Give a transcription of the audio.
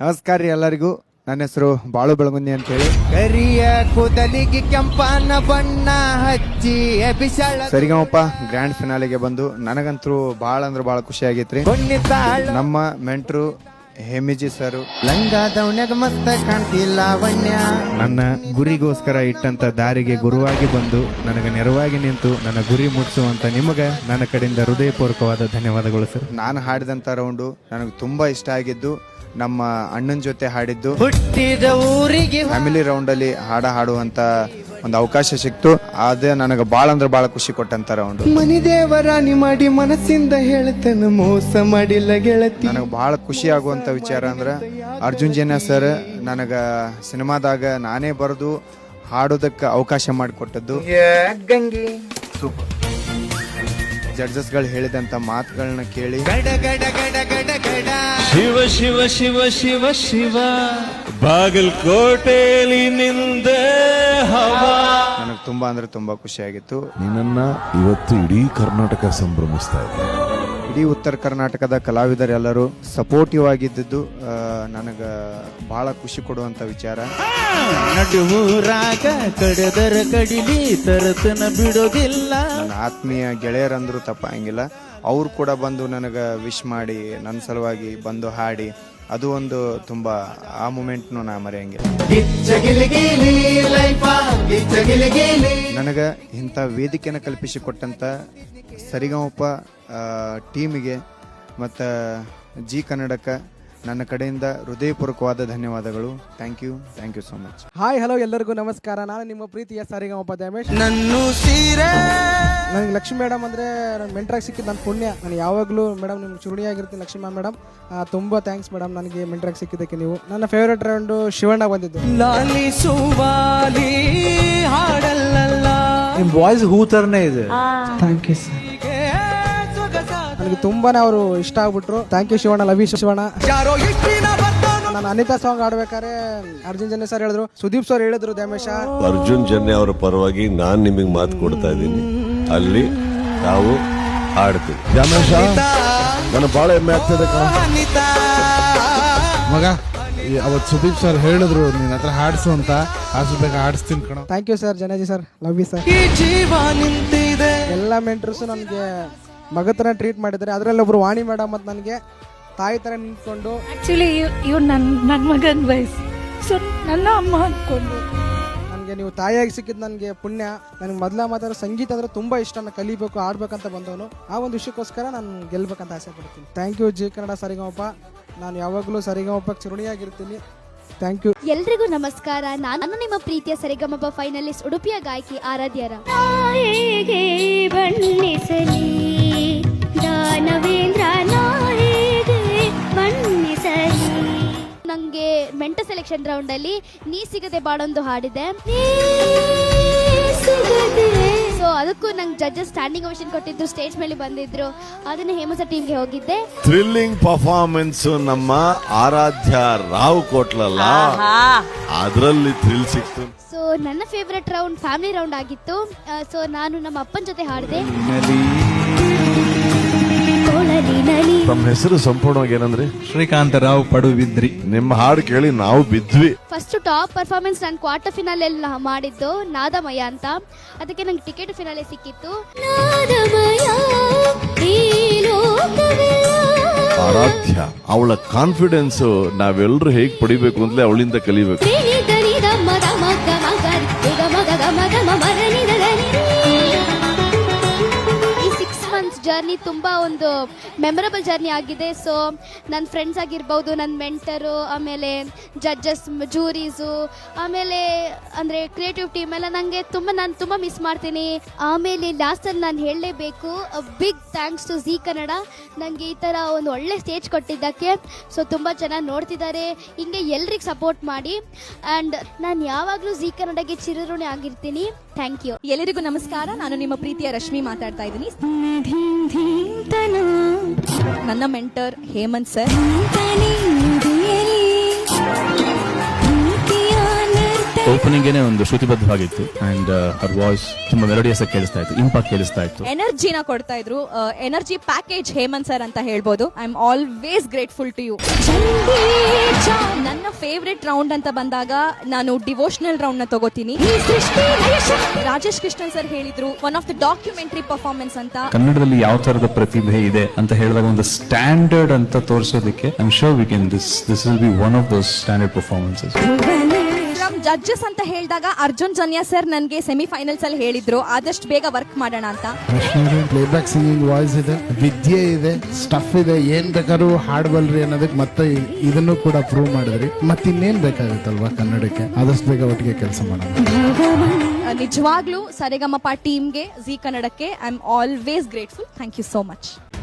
ನಮಸ್ಕಾರ ರೀ ಎಲ್ಲರಿಗೂ. ನನ್ನ ಹೆಸರು ಬಾಳು ಬೆಳಗುಂದಿ ಅಂತೇಳಿ. ಕರಿಯ ಕೂದಲಿಗೆ ಕೆಂಪನ ಬಣ್ಣ ಹಚ್ಚಿ ಅಭಿಷಾಳ ಸರಿಗಮಪ್ಪ ಗ್ರ್ಯಾಂಡ್ ಫಿನಾಲಿಗೆ ಬಂದು ನನಗಂತೂ ಭಾಳ ಅಂದ್ರೆ ಭಾಳ ಖುಷಿ ಆಗೈತ್ರಿ. ನಮ್ಮ ಮೆಂಟ್ರು ಹೇಮಿಜಿ ಸರ್. ಲಂಗ ದೌಣ್ಯಾಗ ಮಸ್ತ ಕಾಣ್ತಿಲ್ಲ ಲಾವಣ್ಯ ನನ್ನ ಗುರಿಗೋಸ್ಕರ ಇಟ್ಟಂತ ದಾರಿಗೆ ಗುರುವಾಗಿ ಬಂದು ನನಗೆ ನೆರವಾಗಿ ನಿಂತು ನನ್ನ ಗುರಿ ಮುಟ್ಟಿಸುವಂತ ನಿಮಗೆ ನನ್ನ ಕಡೆಯಿಂದ ಹೃದಯಪೂರ್ವಕವಾದ ಧನ್ಯವಾದಗಳು ಸರ್. ನಾನು ಹಾಡಿದಂತ ರೌಂಡು ನನಗೆ ತುಂಬಾ ಇಷ್ಟ ಆಗಿದ್ದು ನಮ್ಮ ಅಣ್ಣನ ಜೊತೆ ಹಾಡಿದ್ದು. ಹುಟ್ಟಿದ ಊರಿಗೆ ಫ್ಯಾಮಿಲಿ ರೌಂಡ್ ಅಲ್ಲಿ ಹಾಡ ಹಾಡುವಂತ ಒಂದು ಅವಕಾಶ ಸಿಕ್ತು. ಅದೇ ನನಗೆ ಬಾಳ ಅಂದ್ರೆ ಬಾಳ ಖುಷಿ ಕೊಟ್ಟಂತ ರೌಂಡ್ ಮನಿ ದೇವರಾಣಿ ಮಾಡಿ ಮನಸ್ಸಿಂದ ಹೇಳ್ತಾನ ಮೋಸ ಮಾಡಿಲ್ಲ ಗೆಳತಿ. ನನಗೆ ಬಹಳ ಖುಷಿ ಆಗುವಂತ ವಿಚಾರ ಅಂದ್ರೆ ಅರ್ಜುನ್ ಜೇನ ಸರ್ ನನಗೆ ಸಿನಿಮಾದಾಗ ನಾನೇ ಬರೆದು ಹಾಡೋದಕ್ಕೆ ಅವಕಾಶ ಮಾಡಿಕೊಟ್ಟದ್ದು. ಗಂಗೆ. ಸೂಪರ್. ಜಡ್ಜಸ್ಗಳು ಹೇಳಿದಂತ ಮಾತುಗಳನ್ನ ಕೇಳಿ. ಗಡ ಗಡ ಗಡ ಗಡ ಗಡ. ಶಿವ ಶಿವ ಶಿವ ಶಿವ ಶಿವ. ಬಾಗಲಕೋಟೆಯಲ್ಲಿ ನಿಂದ ಹವಾ. ನನಗೆ ತುಂಬಾ ಅಂದ್ರೆ ತುಂಬಾ ಖುಷಿ ಆಗಿತ್ತು. ನಿನ್ನನ್ನ ಇವತ್ತು ಇಡೀ ಕರ್ನಾಟಕ ಸಂಭ್ರಮಿಸ್ತಾ ಇದೆ ಇಡೀ ಉತ್ತರ ಕರ್ನಾಟಕದ ಕಲಾವಿದರೆಲ್ಲರೂ ಸಪೋರ್ಟಿವ್ ಆಗಿದ್ದು ನನಗೆ ಬಹಳ ಖುಷಿ ಕೊಡುವಂತ ವಿಚಾರ. ನಡುವೂರಾಗ ಕಡದರ ಕಡಿಲಿ ತರತನ ಬಿಡೋದಿಲ್ಲ. ನನ್ನ ಆತ್ಮೀಯ ಗೆಳೆಯರಂದ್ರು ತಪ್ಪಂಗಿಲ್ಲ. ಅವ್ರು ಕೂಡ ಬಂದು ನನಗೆ ವಿಶ್ ಮಾಡಿ ನನ್ನ ಸಲುವಾಗಿ ಬಂದು ಹಾಡಿ ಅದು ಒಂದು ತುಂಬಾ ಆ ಮೂಮೆಂಟ್ನು ನಾ ಮರೆಯಂಗಿಲ್ಲ. ನನಗ ಇಂಥ ವೇದಿಕೆನ ಕಲ್ಪಿಸಿಕೊಟ್ಟಂತ ಸರಿಗಮಪ ಟೀಮಿಗೆ ಮತ್ತು ಜಿ ಕನ್ನಡಕ್ಕೆ ನನ್ನ ಕಡೆಯಿಂದ ಹೃದಯಪೂರ್ವಕವಾದ ಧನ್ಯವಾದಗಳು. Thank you thank you so much hi hello ಎಲ್ಲರಿಗೂ ನಮಸ್ಕಾರ. ನಾನು ನಿಮ್ಮ ಪ್ರೀತಿಯ ಸಾರಿಗೆ ದ್ಯಾಮೇಶ್. ನನ್ನು ಸೀರೆ! ನನಗೆ ಲಕ್ಷ್ಮಿ ಮೇಡಮ್ ಅಂದರೆ ನನ್ನ ಮೆಂಟ್ರಾಗಿ ಸಿಕ್ಕಿದ್ದು ನನ್ನ ಪುಣ್ಯ. ನಾನು ಯಾವಾಗಲೂ ಮೇಡಮ್ ನಿಮ್ಮ ಚುರುಣಿಯಾಗಿರ್ತೀನಿ ಲಕ್ಷ್ಮಿ ಮ್ಯಾಮ್ ಮೇಡಮ್. ತುಂಬ ಥ್ಯಾಂಕ್ಸ್ ಮೇಡಮ್ ನನಗೆ ಮೆಂಟ್ರಾಗಿ ಸಿಕ್ಕಿದ್ದಕ್ಕೆ ನೀವು. ನನ್ನ ಫೇವ್ರೇಟ್ ರೌಂಡು ಶಿವಣ್ಣ ಬಂದಿದ್ದು. ಲಾಲಿಸುವಾಲಿ ಹಾಡಲ್ಲ ನಿಮ್ ವಾಯ್ಸ್ ಹೂ ಥರನೇ ಇದೆ. ಥ್ಯಾಂಕ್ ಯು ಸರ್ ನನಗೆ ತುಂಬಾನೇ ಅವರು ಇಷ್ಟ ಆಗ್ಬಿಟ್ರು. Thank you Shivanna love you Shivanna. ನಾನು ಅನಿತಾ ಸಾಂಗ್ ಆಡ್ಬೇಕಾದ್ರೆ ಅರ್ಜುನ್ ಜನ್ಯ ಸರ್ ಹೇಳಿದ್ರು. ಸುದೀಪ್ ಸರ್ ಹೇಳಿದ್ರು ದ್ಯಾಮೇಶ ಅರ್ಜುನ್ ಜನ್ಯ ಅವರ ಪರವಾಗಿ ನಾನ್ ನಿಮಗೆ ಮಾತು ಕೊಡ್ತಾ ಇದ್ದೀನಿ. ಅಲ್ಲಿ ನಾವು ಹಾಡ್ತೀವಿ. ನನಗೆ ಬಹಳ ಹೆಮ್ಮೆ ಆಗ್ತದೆ ಮಗ ಅವತ್ತು ಅವತ್ ಸುದೀಪ್ ಸರ್ ಹೇಳಿದ್ರು ನಿನ್ನ ಹತ್ರ ಹಾಡಿಸು ಅಂತ. ಹಾಡ್ಸ್ಬೇಕು ಹಾಡಿಸ್ತೀನಿ ಕಣ. ಥ್ಯಾಂಕ್ ಯು ಸರ್ ಜನಜಿ ಸರ್ ಲವ್ ಯು ಸರ್ ಈ ಜೀವ ನಿಂತಿದೆ. ಎಲ್ಲ ಮೆಂಟ್ರಸ್ ನನಗೆ ಮಗ ಥರ ಟ್ರೀಟ್ ಮಾಡಿದ್ದಾರೆ. ಅದರಲ್ಲಿ ಒಬ್ರು ವಾಣಿ ಮೇಡಮ್ ಮತ್ತೆ ನನಗೆ ತಾಯಿ ಥರ ನಿಂತ್ಕೊಂಡು ಆಕ್ಚುಲಿ ಇವ್ರು ನನ್ನ ನನ್ನ ಮಗನ ವಯಸ್ಸು. ಸೊ ನನ್ನ ಅಮ್ಮ ಅಂದ್ಕೊಂಡು. ನನಗೆ ನೀವು ತಾಯಿಯಾಗಿ ಸಿಕ್ಕಿದ್ದು ನನಗೆ ಪುಣ್ಯ. ನನಗೆ ಮೊದಲ ಮಾತಾಡೋ ಸಂಗೀತ ಅಂದರೆ ತುಂಬ ಇಷ್ಟ. ನಾನು ಕಲಿಬೇಕು ಆಡ್ಬೇಕಂತ ಬಂದವನು. ಆ ಒಂದು ವಿಷಯಕ್ಕೋಸ್ಕರ ನಾನು ಗೆಲ್ಬೇಕಂತ ಆಸೆ ಪಡ್ತೀನಿ. Thank you Zee Kannada Sarigamapa. ನಾನು ಯಾವಾಗಲೂ ಸರಿಗಮಪಕ್ಕೆ ಚುರುಣಿಯಾಗಿರ್ತೀನಿ ಥ್ಯಾಂಕ್ ಯು ಎಲ್ರಿಗೂ ನಮಸ್ಕಾರ. ನಾನು ನಿಮ್ಮ ಪ್ರೀತಿಯ ಸರಿಗಮಪ್ಪ ಫೈನಲಿಸ್ಟ್ ಉಡುಪಿಯ ಗಾಯಕಿ ಆರಾಧ್ಯರ. ಹೇಗೆ ಬಣ್ಣಿಸಲಿ. ದಾನವೇಂದ್ರ ಹೇಗೆ ಬಣ್ಣಿಸಲಿ. ನಂಗೆ ಮೆಂಟ ಸೆಲೆಕ್ಷನ್ ರೌಂಡ್ ಅಲ್ಲಿ ನೀ ಸಿಗದೆ ಬಾಳೊಂದು ಹಾಡಿದೆ. ಸೊ ಅದಕ್ಕೂ ನಂಗೆ ಜಡ್ಜಸ್ ಸ್ಟ್ಯಾಂಡಿಂಗ್ ಓವೇಷನ್ ಕೊಟ್ಟಿದ್ರು ಸ್ಟೇಜ್ ಮೇಲೆ ಬಂದಿದ್ರು. ಅದನ್ನ ಹೇಮಸ ಟೀಮ್ಗೆ ಹೋಗಿದ್ದೆ. ಥ್ರಿಲ್ಲಿಂಗ್ ಪರ್ಫಾರ್ಮೆನ್ಸ್ ನಮ್ಮ ಆರಾಧ್ಯ ರಾವ್ ಕೊಟ್ಲಲ್ಲ. ಅದರಲ್ಲಿ ಥ್ರಿಲ್ ಸಿಕ್ತು. ಸೊ ನನ್ನ ಫೇವ್ರೆಟ್ ರೌಂಡ್ ಫ್ಯಾಮಿಲಿ ರೌಂಡ್ ಆಗಿತ್ತು. ಸೊ ನಾನು ನಮ್ಮ ಅಪ್ಪನ ಜೊತೆ ಹಾಡಿದೆ. ನಮ್ಮ ಹೆಸರು ಸಂಪೂರ್ಣವಾಗಿ ಏನಂದ್ರೆ? ಶ್ರೀಕಾಂತ ರಾವ್ ಪಡು ಬಿದ್ರಿ ನಿಮ್ಮ ಹಾಡು ಕೇಳಿ ನಾವು ಬಿದ್ವಿ. ಫಸ್ಟ್ ಟಾಪ್ ಪರ್ಫಾರ್ಮೆನ್ಸ್ ನಾನು ಕ್ವಾರ್ಟರ್ ಫಿನಾಲ್ ಎಲ್ಲ ಮಾಡಿದ್ದು ನಾದಮಯ ಅಂತ. ಅದಕ್ಕೆ ನಂಗೆ ಟಿಕೆಟ್ ಫಿನಾಲೆ ಸಿಕ್ಕಿತ್ತು. ಆರಾಧ್ಯ ಅವಳ ಕಾನ್ಫಿಡೆನ್ಸ್ ನಾವೆಲ್ಲರೂ ಹೇಗೆ ಪಡಿಬೇಕು ಅಂತಲೇ ಅವಳಿಂದ ಕಲಿಬೇಕು. ತುಂಬ ಒಂದು ಮೆಮೊರಬಲ್ ಜರ್ನಿ ಆಗಿದೆ. ಸೊ ನನ್ನ ಫ್ರೆಂಡ್ಸ್ ಆಗಿರ್ಬೋದು ನನ್ನ ಮೆಂಟರು ಆಮೇಲೆ ಜಡ್ಜಸ್ ಜೂರೀಸು ಆಮೇಲೆ ಅಂದರೆ ಕ್ರಿಯೇಟಿವ್ ಟೀಮ್ ಎಲ್ಲ ನನಗೆ ತುಂಬ ನಾನು ತುಂಬ ಮಿಸ್ ಮಾಡ್ತೀನಿ. ಆಮೇಲೆ ಲಾಸ್ಟಲ್ಲಿ ನಾನು ಹೇಳಲೇಬೇಕು big thanks to Zee Kannada ನನಗೆ ಈ ಥರ ಒಂದು ಒಳ್ಳೆ ಸ್ಟೇಜ್ ಕೊಟ್ಟಿದ್ದಕ್ಕೆ. ಸೊ ತುಂಬ ಜನ ನೋಡ್ತಿದ್ದಾರೆ. ಹಿಂಗೆ ಎಲ್ರಿಗೆ ಸಪೋರ್ಟ್ ಮಾಡಿ. ಆ್ಯಂಡ್ ನಾನು ಯಾವಾಗಲೂ ಝೀ ಕನ್ನಡಗೆ ಚಿರಋಣಿ ಆಗಿರ್ತೀನಿ. ಥ್ಯಾಂಕ್ ಯು ಎಲ್ಲರಿಗೂ ನಮಸ್ಕಾರ. ನಾನು ನಿಮ್ಮ ಪ್ರೀತಿಯ ರಶ್ಮಿ ಮಾತಾಡ್ತಾ ಇದ್ದೀನಿ. ಧೀಂ ಧೀಂ ತನ ನನ್ನ ಮೆಂಟರ್ ಹೇಮಂತ್ ಸರ್ ಓಪನಿಂಗೇನೆ ಒಂದು ಶ್ರುತಿಬದ್ಧವಾಗಿತ್ತು ಅಂಡ್ ಅವರ್ ವಾಯ್ಸ್ ತುಂಬಾ ಮೆಲೋಡಿಯಸ್ ಆಗಿ ಕೇಳಿಸ್ತಾ ಇತ್ತು ಇಂಪಾಕ್ಟ್ ಕೇಳಿಸ್ತಾ ಇತ್ತು. ಎನರ್ಜಿನ ಕೊಡ್ತಾ ಇದ್ರು. ಎನರ್ಜಿ ಪ್ಯಾಕೇಜ್ ಹೇಮಂತ್ ಸರ್ ಅಂತ ಹೇಳ್ಬೋದು. I am always grateful to you favourite round ಅಂತ ಬಂದಾಗ ನಾನು ಡಿವೋಷನಲ್ ರೌಂಡ್ನ ತಗೋತೀನಿ. ರಾಜೇಶ್ ಕೃಷ್ಣನ್ ಸರ್ ಹೇಳಿದ್ರು one of the documentary performance ಅಂತ. ಕನ್ನಡದಲ್ಲಿ ಯಾವ ತರದ ಪ್ರತಿಭೆ ಇದೆ ಅಂತ ಹೇಳಿದಾಗ ಒಂದು ಸ್ಟ್ಯಾಂಡರ್ಡ್ ಅಂತ ತೋರಿಸೋದಕ್ಕೆ I'm sure we can this this will be one of those standard performances from judges ಅಂತ ಹೇಳಿದಾಗ ಅರ್ಜುನ್ ಜನ್ಯಾ ಸರ್ ನನಗೆ ಸೆಮಿಫೈನಲ್ಸ್ ಅಲ್ಲಿ ಹೇಳಿದ್ರು. ಆದಷ್ಟು ಬೇಗ ವರ್ಕ್ ಮಾಡೋಣ ಅಂತ. ಪ್ಲೇಬ್ಯಾಕ್ ಸಿಂಗಿಂಗ್ ವಾಯ್ಸ್ ಇದೆ ವಿದ್ಯೆ ಇದೆ ಸ್ಟಫ್ ಇದೆ ಏನ್ ಬೇಕಾದ್ರೂ ಹಾಡ್ಬಲ್ರಿ ಅನ್ನೋದಕ್ಕೆ ಮತ್ತೆ ಇದನ್ನು ಕೂಡ ಪ್ರೂವ್ ಮಾಡಿದ್ರಿ. ಮತ್ತೆ ಇನ್ನೇನ್ ಬೇಕಾಗುತ್ತಲ್ವಾ ಕನ್ನಡಕ್ಕೆ? ಆದಷ್ಟು ಬೇಗ ಒಟ್ಟಿಗೆ ಕೆಲಸ ಮಾಡೋಣ. ನಿಜವಾಗ್ಲೂ ಸರಿಗಮಪ ಟೀಮ್ಗೆ ಜಿ ಕನ್ನಡಕ್ಕೆ I am always grateful thank you so much